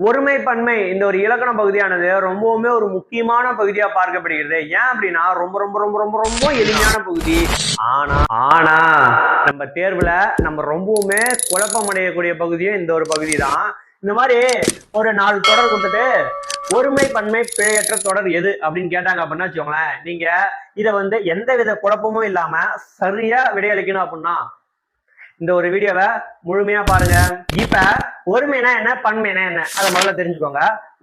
ஒருமை பன்மை இந்த ஒரு இலக்கண பகுதியானது ரொம்பவுமே ஒரு முக்கியமான பகுதியா பார்க்கப்படுகிறது. ஏன் அப்படின்னா ரொம்ப ரொம்ப ரொம்ப ரொம்ப ரொம்ப எளிமையான பகுதி. ஆனா ஆனா நம்ம தேர்வுல நம்ம ரொம்பவுமே குழப்பம் அடையக்கூடிய பகுதியும் இந்த ஒரு பகுதி தான் இந்த மாதிரி ஒரு நாலு தொடர் கொடுத்துட்டு ஒருமை பன்மை பிழையற்ற தொடர் எது அப்படின்னு கேட்டாங்க அப்படின்னா வச்சுக்கோங்களேன் நீங்க இதை வந்து எந்த வித குழப்பமும் இல்லாம சரியா விடையளிக்கணும் அப்படின்னா இந்த ஒரு வீடியோவை முழுமையா பாருங்க. இப்ப ஒருமைனா என்ன பன்மைனா என்ன? அதை முதல்ல தெரிஞ்சுக்கோங்க.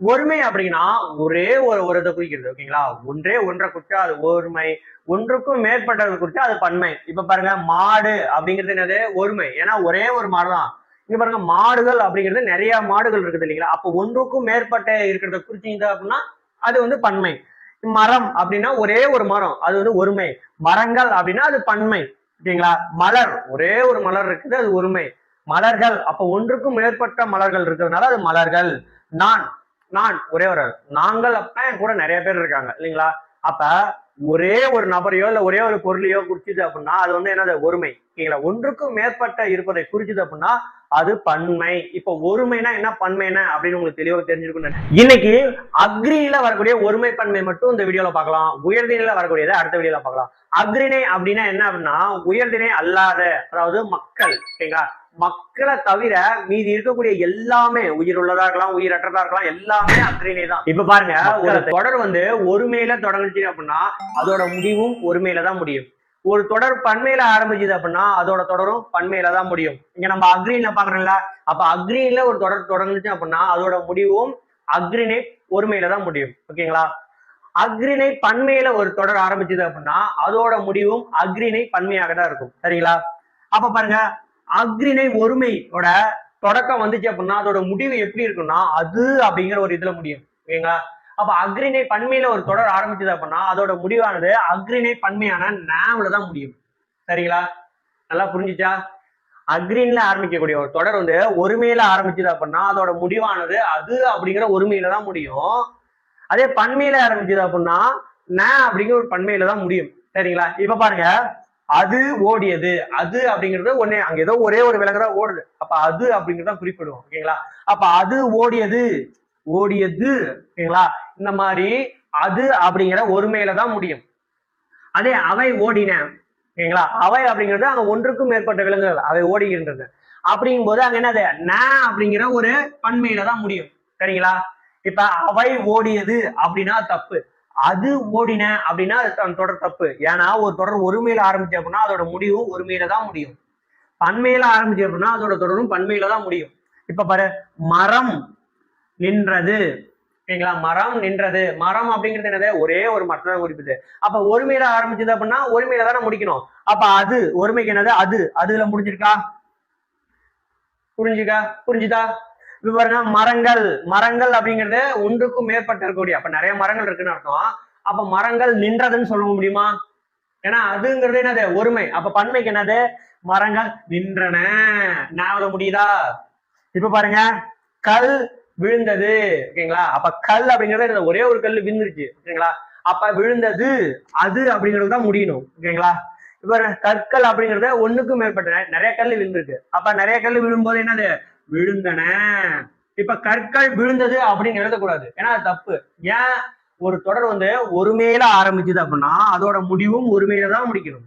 ஒருமை அப்படின்னா ஒரே ஒரு ஒரு இதை குறிக்கிறது ஓகேங்களா ஒன்றே ஒன்றை குறிச்சா அது ஒருமை ஒன்றுக்கும் மேற்பட்டதை குறிச்சா அது பன்மை. இப்ப பாருங்க மாடு அப்படிங்கிறது என்னது? ஒருமை. ஏன்னா ஒரே ஒரு மாடு தான் இங்க பாருங்க மாடுகள் அப்படிங்கிறது நிறைய மாடுகள் இருக்குது இல்லைங்களா? அப்போ ஒன்றுக்கும் மேற்பட்ட இருக்கிறத குறிச்சிங்க அப்படின்னா அது வந்து பன்மை. மரம் அப்படின்னா ஒரே ஒரு மரம் அது வந்து ஒருமை. மரங்கள் அப்படின்னா அது பன்மை ஓகேங்களா மலர் ஒரே ஒரு மலர் இருக்குது அது ஒருமை. மலர்கள். அப்ப ஒன்றுக்கும் மேற்பட்ட மலர்கள் இருக்கிறதுனால அது மலர்கள். நான் நான் ஒரே ஒரு நாங்கள் அப்ப கூட நிறைய பேர் இருக்காங்க இல்லைங்களா? அப்ப ஒரே ஒரு நபரையோ இல்ல ஒரே ஒரு பொருளையோ குறிச்சுது அப்படின்னா அது வந்து என்னது? ஒருமை. ஓகேங்களா ஒன்றுக்கும் மேற்பட்ட இருப்பதை குறிச்சுது அப்படின்னா அது பன்மை. இப்ப ஒருமைனா என்ன பன்மைனா அப்படின்னு உங்களுக்கு தெளிவாக தெரிஞ்சிருக்கும் இன்னைக்கு அக்ரியில வரக்கூடிய ஒருமை பன்மை மட்டும் இந்த வீடியோல பார்க்கலாம் உயர்திணையில வரக்கூடியதை அடுத்த வீடியோல பார்க்கலாம் அக்ரிணை அப்படின்னா என்ன அப்படின்னா உயர்திணை அல்லாத அதாவது மக்கள் ஓகேங்களா மக்களை தவிர மீதி இருக்கக்கூடிய எல்லாமே உயிர் உள்ளதா இருக்கலாம் உயிரற்றதா இருக்கலாம் எல்லாமே அக்ரிணை தான் இப்ப பாருங்க ஒரு தொடர் வந்து ஒருமையில தொடங்குச்சு அப்படின்னா அதோட முடிவும் ஒருமையில தான் முடியும். ஒரு தொடர் பன்மையில ஆரம்பிச்சது அப்படின்னா அதோட தொடரும் பன்மையில தான் முடியும். இங்க நம்ம அக்ரீன்ல பாக்குறோம்ல அப்ப அக்ரீன்ல ஒரு தொடர் தொடங்குச்சு அப்படின்னா அதோட முடிவும் அக்ரிணை ஒருமையில தான் முடியும். ஓகேங்களா? அக்ரிணை பன்மையில ஒரு தொடர் ஆரம்பிச்சது அப்படின்னா அதோட முடிவும் அக்ரிணை பன்மையாக தான் இருக்கும். சரிங்களா? அப்ப பாருங்க அக்ரிணை ஒருமையோட தொடக்கம் வந்துச்சு அப்படின்னா அதோட முடிவு எப்படி இருக்கும்னா அது அப்படிங்கிற ஒரு இதுல முடியும். ஓகேங்களா? அப்ப அக்ரிணை பன்மையில ஒரு தொடர் ஆரம்பிச்சது அப்படின்னா அதோட முடிவானது அக்ரிணை பன்மையான நாவல தான் முடியும். சரிங்களா? நல்லா புரிஞ்சுச்சா? அக்ரீன்ல ஆரம்பிக்கக்கூடிய ஒரு தொடர் வந்து ஒருமையில ஆரம்பிச்சது அப்படின்னா அதோட முடிவானது அது அப்படிங்கிற ஒருமையில தான் முடியும். அதே பன்மையில ஆரம்பிச்சது அப்படின்னா ந அப்படிங்கிற ஒரு பன்மையில தான் முடியும். சரிங்களா? இப்ப பாருங்க. அது ஓடியது. அது அப்படிங்கிறது ஒண்ணு அங்க ஏதோ ஒரே ஒரு விலங்கு தான் ஓடுது. அப்ப அது அப்படிங்கிறத குறிப்பிடுவோம் ஓகேங்களா? அப்ப அது ஓடியது. ஓடியது ஓகேங்களா? இந்த மாதிரி அது அப்படிங்கிற ஒருமையில தான் முடியும். அதே அவை ஓடின ஓகேங்களா? அவை அப்படிங்கிறது அங்க ஒன்றுக்கும் மேற்பட்ட விலங்குகள் அவை ஓடுகின்றது. அப்படிங்கும்போது அங்க என்னது? ந அப்படிங்கிற ஒரு பன்மையில தான் முடியும். சரிங்களா? இப்ப அவை ஓடியது அப்படின்னா தப்பு. அது ஓடின அப்படின்னா அது அந்த தொடர் தப்பு. ஏன்னா ஒரு தொடர் ஒருமையில ஆரம்பிச்சு அப்படின்னா அதோட முடிவும் ஒருமையில தான் முடியும். பன்மையில ஆரம்பிச்சு அப்படின்னா அதோட தொடரும் பன்மையில தான் முடியும். இப்ப பாரு மரம் நின்றது. ஓகேங்களா? மரம் நின்றது. மரம் அப்படிங்கிறது என்னது? ஒரே ஒரு மரத்தை தான் குறிப்பிது அப்ப ஒருமையில ஆரம்பிச்சது அப்படின்னா ஒருமையில தானே முடிக்கணும். அப்ப அது ஒருமைக்கு என்னது? அது. அதுல முடிஞ்சிருக்கா? புரிஞ்சுக்கா? புரிஞ்சுதா? இப்ப பாருங்க மரங்கள். மரங்கள் அப்படிங்கிறது ஒன்றுக்கும் மேற்பட்ட இருக்கக்கூடிய அப்ப நிறைய மரங்கள் இருக்குன்னு அர்த்தம். அப்ப மரங்கள் நின்றதுன்னு சொல்ல முடியுமா? ஏன்னா அதுங்கிறது என்னது? ஒருமை. அப்ப பன்மைக்கு என்னது? மரங்கள் நின்றன. ஞாபகம் முடியுதா? இப்ப பாருங்க கல் விழுந்தது. ஓகேங்களா? அப்ப கல் அப்படிங்கறது ஒரே ஒரு கல் விழுந்துருச்சு. ஓகேங்களா? அப்ப விழுந்தது அது அப்படிங்கிறது தான் முடியணும். ஓகேங்களா? இப்ப கற்கள் அப்படிங்கறத ஒண்ணுக்கும் மேற்பட்ட நிறைய கல் விழுந்திருக்கு. அப்ப நிறைய கல் விழும்போது என்னது? விழுந்தன. இப்ப கற்கள் விழுந்தது அப்படின்னு எழுதக்கூடாது. ஏன்னா அது தப்பு. ஏன்? ஒரு தொடர் வந்து ஒருமையில ஆரம்பிச்சது அப்படின்னா அதோட முடிவும் ஒருமையில தான் முடிக்கணும்.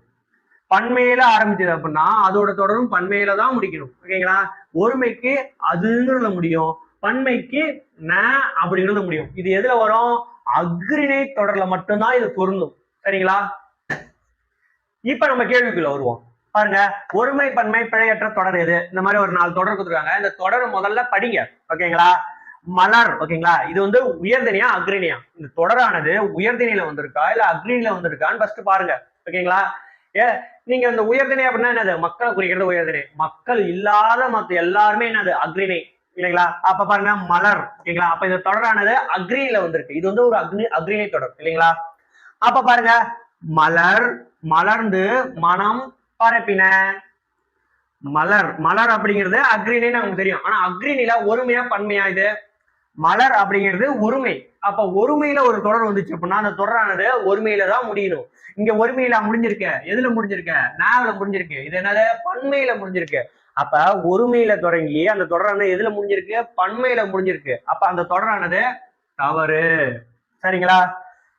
பன்மையில ஆரம்பிச்சது அப்படின்னா அதோட தொடரும் பன்மையில தான் முடிக்கணும். ஓகேங்களா? ஒருமைக்கு அதுங்கிறதுல முடியும். பன்மைக்கு ந அப்படிங்கிறது முடியும். இது எதுல வரும்? அக்ரிணை தொடர்ல மட்டும்தான் இது பொருந்தும். சரிங்களா? இப்ப நம்ம கேள்விக்குள்ள வருவோம். பாருங்க ஒருமை பன்மை பிழையற்ற தொடர் எது? இந்த மாதிரி ஒரு நாலு தொடர் கொடுத்துருக்காங்க. இந்த தொடர் முதல்ல படிங்க ஓகேங்களா மலர் ஓகேங்களா இது வந்து உயர்திணையா அக்ரிணியா? இந்த தொடரானது உயர்திணையில வந்திருக்கா? இல்ல அக்ரிணியில வந்திருக்கான்னு ஃபர்ஸ்ட் பாருங்க ஓகேங்களா ஏ நீங்க இந்த உயர்திணை அப்படின்னா என்னது? மக்களை குறிக்கிறது உயர்திணை மக்கள் இல்லாத மத்த எல்லாருமே என்னது? அக்ரிணை. இல்லைங்களா? அப்ப பாருங்க மலர் ஓகேங்களா அப்ப இந்த தொடரானது அக்ரியில வந்திருக்கு. இது வந்து ஒரு அக்னி அக்ரிணை தொடர் இல்லைங்களா? அப்ப பாருங்க மலர் மலர்ந்து மனம் பரப்பின மலர் மலர் அப்படிங்கிறது அக்ரிணின்னு நமக்கு தெரியும். ஆனா அக்ரிணில ஒருமையா பன்மையா இது? மலர் அப்படிங்கிறது ஒருமை. அப்ப ஒருமையில ஒரு தொடர் வந்துச்சு அப்படின்னா அந்த தொடரானது ஒருமையில தான் முடியணும். இங்க ஒருமையில முடிஞ்சிருக்க. எதுல முடிஞ்சிருக்க? நாவல முடிஞ்சிருக்கு. இது என்னது? பன்மையில முடிஞ்சிருக்கு. அப்ப ஒருமையில தொடங்கி அந்த தொடரானது எதுல முடிஞ்சிருக்கு? பன்மையில முடிஞ்சிருக்கு. அப்ப அந்த தொடரானது தவறு. சரிங்களா?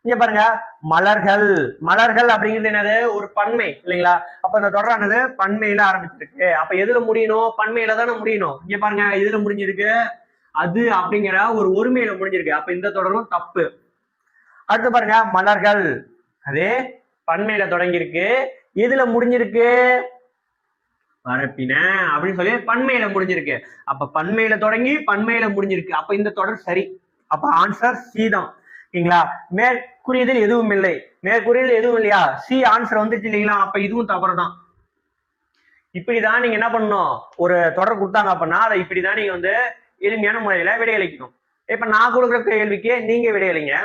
இங்க பாருங்க மலர்கள். மலர்கள் அப்படிங்கிறது என்னது? ஒரு பன்மை இல்லைங்களா? அப்ப அந்த தொடரானது பன்மையில ஆரம்பிச்சிருக்கு. அப்ப எதுல முடியணும்? பன்மையில தானே முடியணும். இங்க பாருங்க எதுல முடிஞ்சிருக்கு? அது அப்படிங்கிற ஒரு ஒருமையில முடிஞ்சிருக்கு. அப்ப இந்த தொடரும் தப்பு. அடுத்து பாருங்க மலர்கள். அதே பன்மையில தொடங்கியிருக்கு. எதுல முடிஞ்சிருக்கு? பரப்பின அப்படின்னு சொல்லி பன்மையில முடிஞ்சிருக்கு. அப்ப பன்மையில தொடங்கி பன்மையில முடிஞ்சிருக்கு. அப்ப இந்த தொடர் சரி. அப்ப ஆன்சர் சி தான். ஓகேங்களா மேற்கூறியதில் எதுவும் இல்லை. மேற்கூறியதில் எதுவும் இல்லையா? சி ஆன்சர் வந்துச்சு இல்லைங்களா? அப்ப இதுவும் தவறு தான் இப்படிதான் நீங்க என்ன பண்ணணும்? ஒரு தொடர் கொடுத்தாங்க அப்படின்னா அதை இப்படிதான் நீங்க வந்து எளிமையான முறையில விடையளிக்கணும். இப்ப நான் கொடுக்குற கேள்விக்கு நீங்க விடையளிங்க.